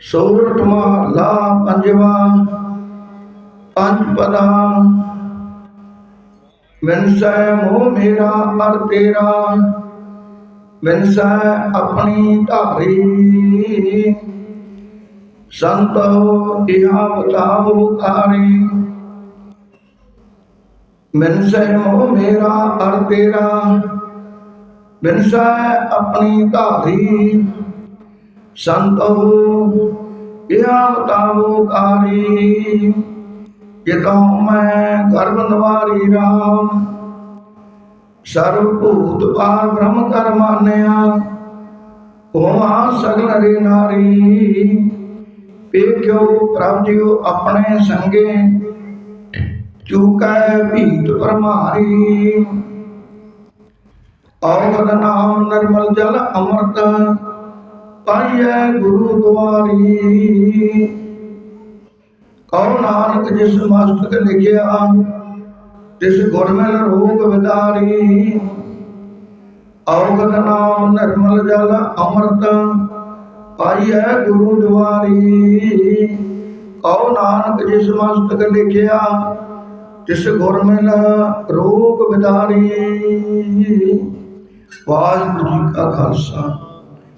ਸੋਰਠ ਮਹਲਾ ਪੰਜਵਾ, ਪੰਜ ਪਦਾ। ਵਿਨਸੈ ਮੋਹ ਮੇਰਾ ਅਰ ਤੇਰਾ ਵਿਨਸੈ ਆਪਣੀ ਧਾਰੀ। ਸੰਤੋ ਇਹਾ ਬਤਾਓ ਕਾਰੀ ਵਿਨਸੈ ਮੋਹ ਮੇਰਾ ਅਰ ਤੇਰਾ ਵਿਨਸੈ ਆਪਣੀ ਧਾਰੀ। ਸੰਤੋ ਇਹਾ ਬਤਾਓ ਕਾਰੀ? ਜਿਤੋਂ ਮੈਂ ਗਰਭ ਨਿਵਾਰੀ ਰਾਮ ਸਰਬ ਭੂਤ ਪਾਰ ਬ੍ਰਹਮ ਕਰ ਹੋਵਾ ਸਗਲ ਰੇ ਨਾਰੀ। ਵੇਖਿਓ ਪ੍ਰਭ ਜੀਓ ਆਪਣੇ ਸੰਗੇ, ਚੂਕੈ ਭੀਤ ਪਰਮਾਰੀ। ਔਗਦ ਨਾਮ ਨਿਰਮਲ ਜਲ ਅੰਮ੍ਰਿਤ ਪਾਈਐ ਗੁਰੂ ਦੁਆਰੀ। ਕਉ ਨਾਨਕ ਜਿਸ ਮਸਤਕ ਲਿਖਿਆ ਤਿਸ ਗੁਰਮਿਲ ਰੋਗ ਵਿਦਾਰੀ। ਔਗਦ ਨਾਮ ਨਿਰਮਲ ਜਲ ਅੰਮ੍ਰਿਤ ਪਾਈਐ ਗੁਰੂ ਦੁਆਰੀ। ਕਉ ਨਾਨਕ ਜਿਸ ਮਸਤਕ ਲਿਖਿਆ ਤਿਸ ਗੁਰਮਿਲ ਰੋਗ ਵਿਦਾਰੀ। ਵਾਹਿਗੁਰੂ ਜੀ ਕਾ ਖਾਲਸਾ।